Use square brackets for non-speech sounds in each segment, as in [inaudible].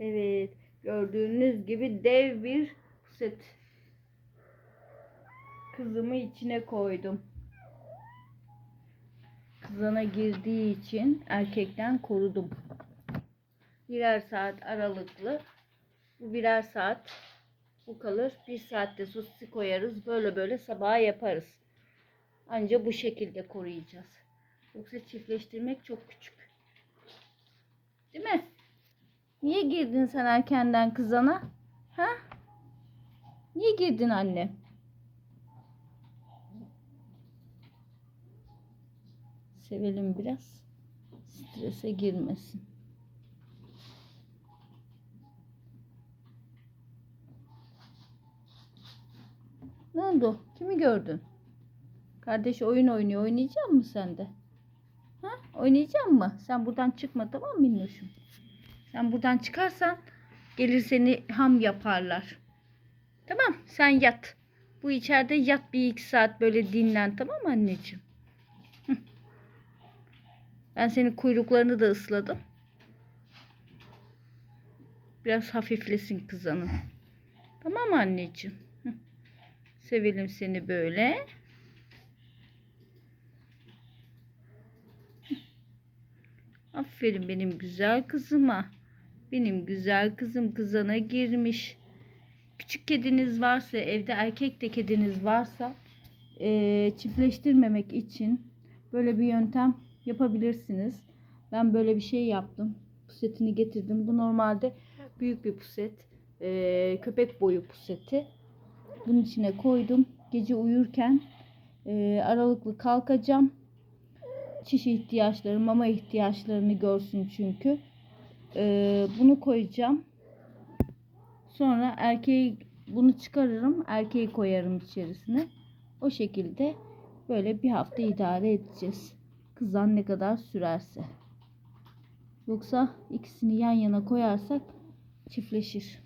Evet. Gördüğünüz gibi dev bir puset. Kızımı içine koydum. Kızana girdiği için erkekten korudum. Birer saat aralıklı. Bu birer saat bu kalır. Bir saatte sosisi koyarız. Böyle böyle sabaha yaparız. Anca bu şekilde koruyacağız. Yoksa çiftleştirmek çok küçük. Değil mi? Niye girdin sen erkenden kızana? Ha? Niye girdin anne? Sevelim biraz. Strese girmesin. Ne oldu? Kimi gördün? Kardeş oyun oynuyor. Oynayacak mısın sen de? Ha? Oynayacak mı? Sen buradan çıkma tamam mı minnoşum? Sen buradan çıkarsan gelir seni ham yaparlar. Tamam sen yat. Bu içeride yat bir iki saat böyle dinlen tamam mı anneciğim? Ben senin kuyruklarını da ısladım. Biraz hafiflesin kızanın. Tamam anneciğim? Sevelim seni böyle. Aferin benim güzel kızıma. Benim güzel kızım kızana girmiş. Küçük kediniz varsa, evde erkek de kediniz varsa eee, çiftleştirmemek için böyle bir yöntem yapabilirsiniz. Ben böyle bir şey yaptım. Pusetini getirdim. Bu normalde büyük bir puset. Eee, köpek boyu puseti. Bunun içine koydum. Gece uyurken eee, aralıklı kalkacağım çiş ihtiyaçları, mama ihtiyaçlarını görsün çünkü. Ee, bunu koyacağım. Sonra erkeği bunu çıkarırım. Erkeği koyarım içerisine. O şekilde böyle bir hafta idare edeceğiz. Kızan ne kadar sürerse. Yoksa ikisini yan yana koyarsak çiftleşir.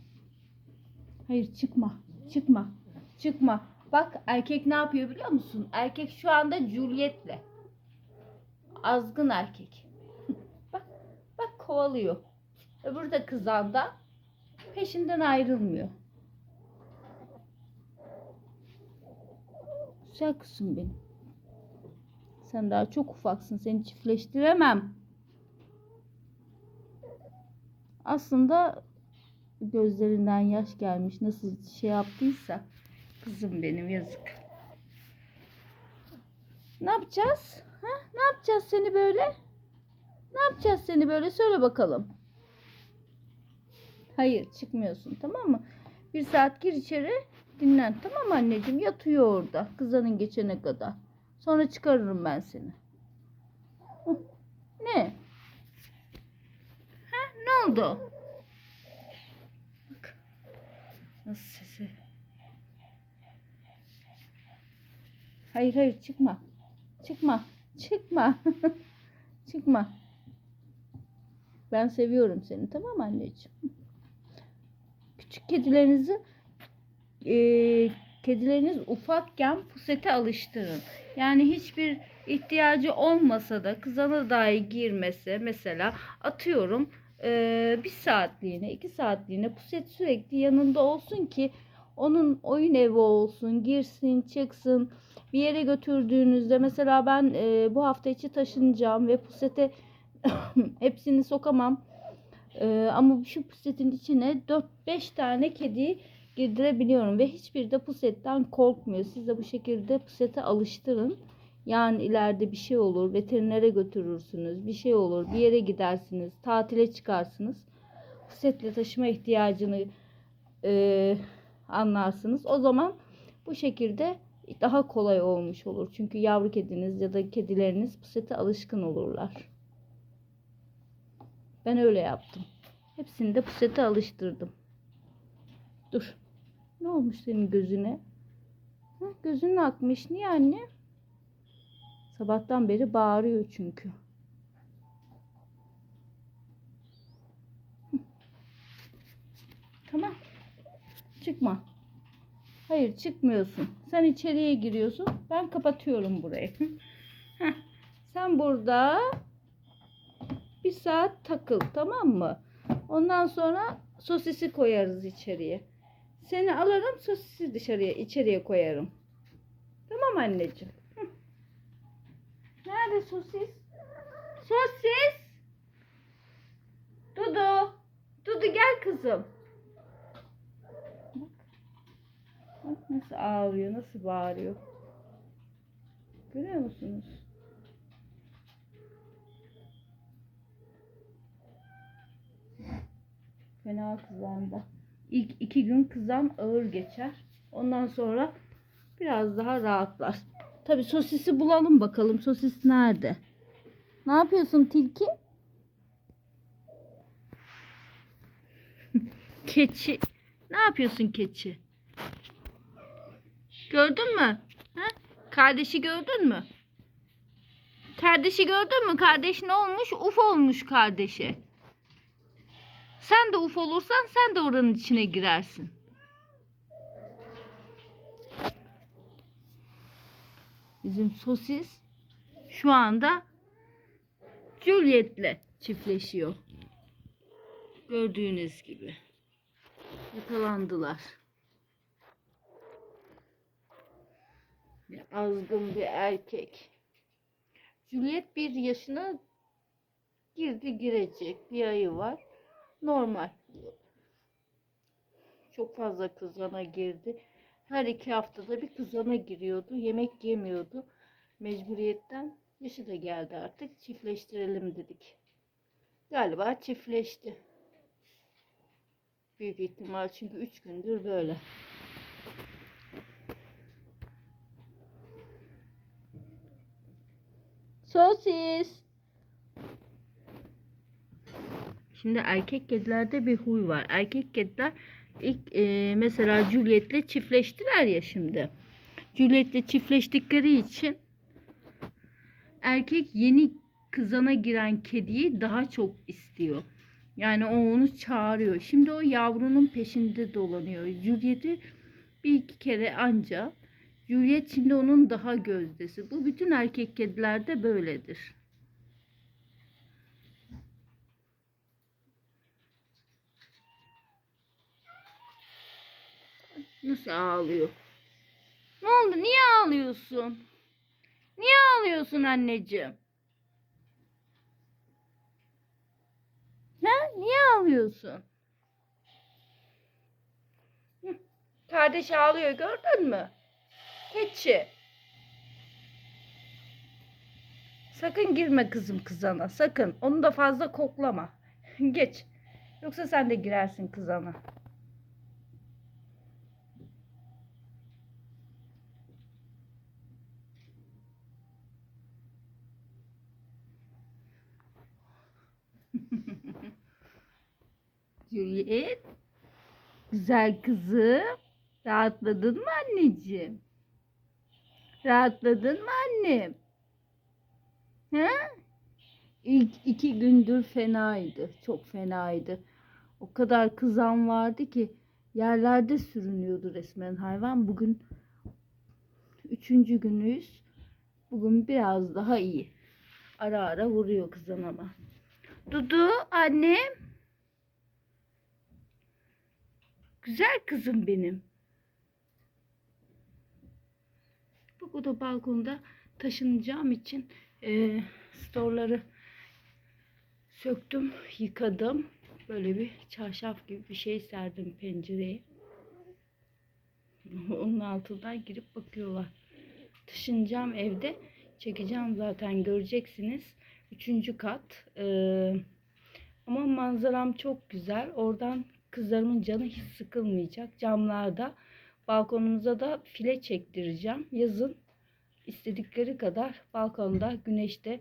Hayır çıkma. Çıkma. Çıkma. Bak erkek ne yapıyor biliyor musun? Erkek şu anda Juliet'le azgın erkek. [laughs] bak, bak kovalıyor. Öbürü de kızanda peşinden ayrılmıyor. Güzel kızım benim. Sen daha çok ufaksın. Seni çiftleştiremem. Aslında gözlerinden yaş gelmiş. Nasıl şey yaptıysa. Kızım benim yazık. Ne yapacağız? Ha? Ne yapacağız seni böyle? Ne yapacağız seni böyle? Söyle bakalım. Hayır çıkmıyorsun tamam mı? Bir saat gir içeri dinlen tamam anneciğim? Yatıyor orada kızanın geçene kadar. Sonra çıkarırım ben seni. Ne? Ha? Ne oldu? Bak. Nasıl sesi? Hayır hayır çıkma. Çıkma. Çıkma. [laughs] Çıkma. Ben seviyorum seni tamam anneciğim? Küçük kedilerinizi e, kedileriniz ufakken pusete alıştırın. Yani hiçbir ihtiyacı olmasa da kızana dahi girmese mesela atıyorum e, bir saatliğine iki saatliğine puset sürekli yanında olsun ki onun oyun evi olsun girsin çıksın bir yere götürdüğünüzde mesela ben e, bu hafta içi taşınacağım ve pusete [coughs] hepsini sokamam. E, ama şu pusetin içine 4-5 tane kedi girdirebiliyorum ve hiçbir de pusetten korkmuyor. Siz de bu şekilde pusete alıştırın. Yani ileride bir şey olur, veterinere götürürsünüz, bir şey olur, bir yere gidersiniz, tatile çıkarsınız. Pusetle taşıma ihtiyacını e, anlarsınız. O zaman bu şekilde daha kolay olmuş olur. Çünkü yavru kediniz ya da kedileriniz pusete alışkın olurlar. Ben öyle yaptım. Hepsini de pusete alıştırdım. Dur. Ne olmuş senin gözüne? Hı, gözün akmış. Niye anne? Sabahtan beri bağırıyor çünkü. Tamam. Çıkma. Hayır çıkmıyorsun. Sen içeriye giriyorsun. Ben kapatıyorum burayı. Heh. Sen burada bir saat takıl tamam mı? Ondan sonra sosisi koyarız içeriye. Seni alırım sosisi dışarıya içeriye koyarım. Tamam anneciğim. Nerede sosis? Sosis. Dudu. Dudu gel kızım. Bak nasıl ağlıyor, nasıl bağırıyor. Görüyor musunuz? Fena kızardı. İlk iki gün kızan ağır geçer. Ondan sonra biraz daha rahatlar. Tabi sosisi bulalım bakalım. Sosis nerede? Ne yapıyorsun tilki? [laughs] keçi. Ne yapıyorsun keçi? Gördün mü? Ha? Kardeşi gördün mü? Kardeşi gördün mü? Kardeş ne olmuş? Uf olmuş kardeşi. Sen de uf olursan sen de oranın içine girersin. Bizim sosis şu anda Juliet'le çiftleşiyor. Gördüğünüz gibi. Yakalandılar. Bir azgın bir erkek. Juliet bir yaşına girdi girecek. Bir ayı var. Normal. Çok fazla kızana girdi. Her iki haftada bir kızana giriyordu. Yemek yemiyordu. Mecburiyetten yaşı da geldi artık. Çiftleştirelim dedik. Galiba çiftleşti. Büyük ihtimal çünkü üç gündür böyle. Sosis. Şimdi erkek kedilerde bir huy var. Erkek kediler ilk e, mesela Juliet'le çiftleştiler ya şimdi. Juliet'le çiftleştikleri için erkek yeni kızana giren kediyi daha çok istiyor. Yani o onu çağırıyor. Şimdi o yavrunun peşinde dolanıyor. Juliet'i bir iki kere anca. Juliet şimdi onun daha gözdesi. Bu bütün erkek kedilerde böyledir. Nasıl ağlıyor? Ne oldu? Niye ağlıyorsun? Niye ağlıyorsun anneciğim? Ha? Niye ağlıyorsun? Kardeş ağlıyor gördün mü? Keçi. Sakın girme kızım kızana. Sakın. Onu da fazla koklama. [laughs] Geç. Yoksa sen de girersin kızana. Juliet. Güzel kızım. Rahatladın mı anneciğim? Rahatladın mı annem? He? İlk iki gündür fenaydı. Çok fenaydı. O kadar kızan vardı ki yerlerde sürünüyordu resmen hayvan. Bugün üçüncü günüyüz. Bugün biraz daha iyi. Ara ara vuruyor kızan ama. Dudu annem. Güzel kızım benim. Bak o da balkonda taşınacağım için e, storları söktüm, yıkadım. Böyle bir çarşaf gibi bir şey serdim pencereye. [laughs] Onun altından girip bakıyorlar. Taşınacağım evde. Çekeceğim zaten göreceksiniz. Üçüncü kat. Ee, ama manzaram çok güzel. Oradan kızlarımın canı hiç sıkılmayacak. Camlarda balkonumuza da file çektireceğim. Yazın istedikleri kadar balkonda güneşte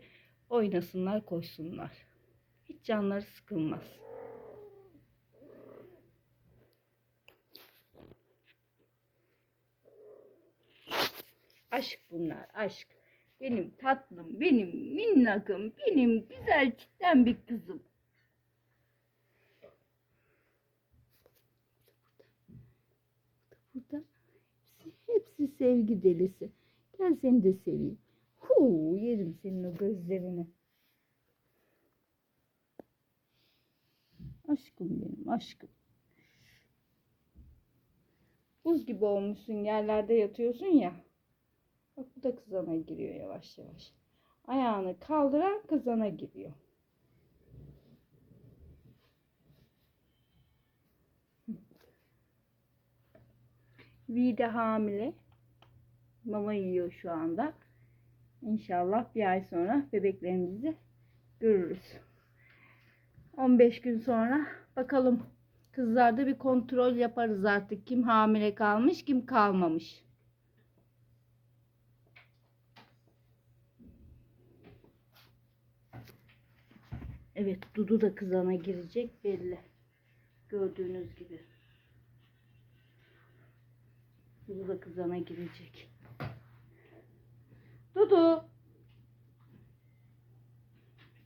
oynasınlar, koşsunlar. Hiç canları sıkılmaz. Aşk bunlar, aşk. Benim tatlım, benim minnakım, benim güzel çitten bir kızım. Burada hepsi, sevgi delisi. Gel seni de seveyim. Huu, yerim senin o gözlerini. Aşkım benim aşkım. Buz gibi olmuşsun yerlerde yatıyorsun ya. Bak bu da kızana giriyor yavaş yavaş. Ayağını kaldıran kızana giriyor. V de hamile. Mama yiyor şu anda. İnşallah bir ay sonra bebeklerimizi görürüz. 15 gün sonra bakalım kızlarda bir kontrol yaparız artık. Kim hamile kalmış, kim kalmamış. Evet, Dudu da kızana girecek belli. Gördüğünüz gibi. Dudu kızana girecek. Dudu.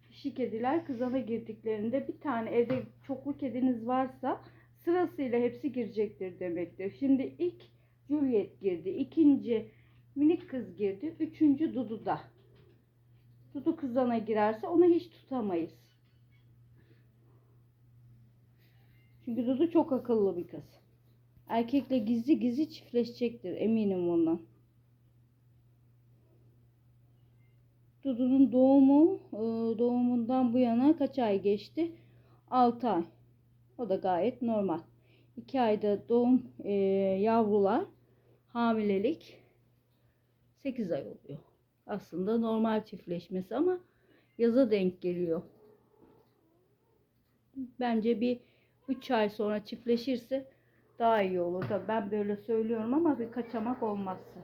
Dişi kediler kızana girdiklerinde bir tane evde çoklu kediniz varsa sırasıyla hepsi girecektir demektir. Şimdi ilk Juliet girdi. ikinci minik kız girdi. Üçüncü Dudu da. Dudu kızana girerse onu hiç tutamayız. Çünkü Dudu çok akıllı bir kız. Erkekle gizli gizli çiftleşecektir eminim ondan. Dudu'nun doğumu e, doğumundan bu yana kaç ay geçti? 6 ay. O da gayet normal. 2 ayda doğum e, yavrular hamilelik 8 ay oluyor. Aslında normal çiftleşmesi ama yaza denk geliyor. Bence bir 3 ay sonra çiftleşirse daha iyi olur. Tabii ben böyle söylüyorum ama bir kaçamak olmazsa.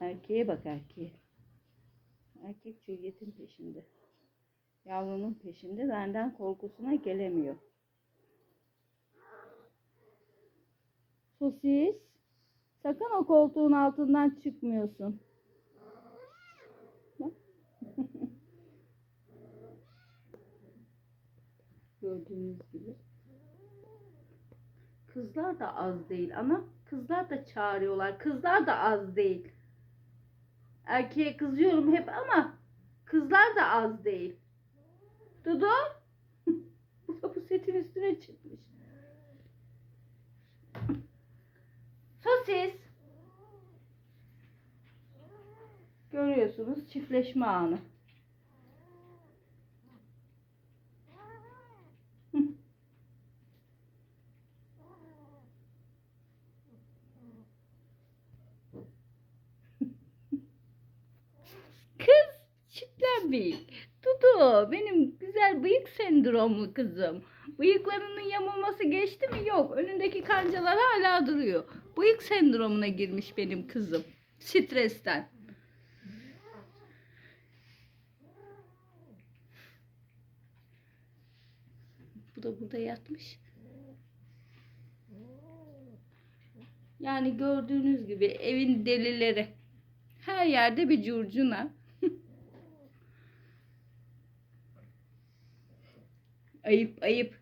Erkeğe bak erkeğe. Erkek Juliet'in peşinde. Yavrunun peşinde benden korkusuna gelemiyor. Sosis. Sakın o koltuğun altından çıkmıyorsun. Bak. Gördüğünüz gibi. Kızlar da az değil ana. Kızlar da çağırıyorlar. Kızlar da az değil. Erkeğe kızıyorum hep ama kızlar da az değil. Dudu. [laughs] bu bu setin üstüne çıkmış. Sosis. Görüyorsunuz çiftleşme anı. Kız çitlen bıyık. Dudu güzel bıyık sendromlu kızım. Bıyıklarının yamulması geçti mi? Yok. Önündeki kancalar hala duruyor. Bıyık sendromuna girmiş benim kızım. Stresten. Bu da burada yatmış. Yani gördüğünüz gibi evin delileri. Her yerde bir curcuna. Ayıp ayıp.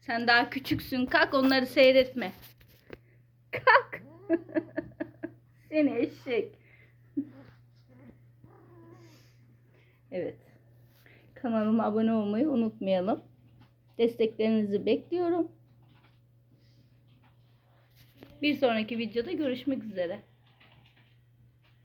Sen daha küçüksün. Kalk onları seyretme. Kalk. [laughs] Seni eşek. Evet. Kanalıma abone olmayı unutmayalım. Desteklerinizi bekliyorum. Bir sonraki videoda görüşmek üzere.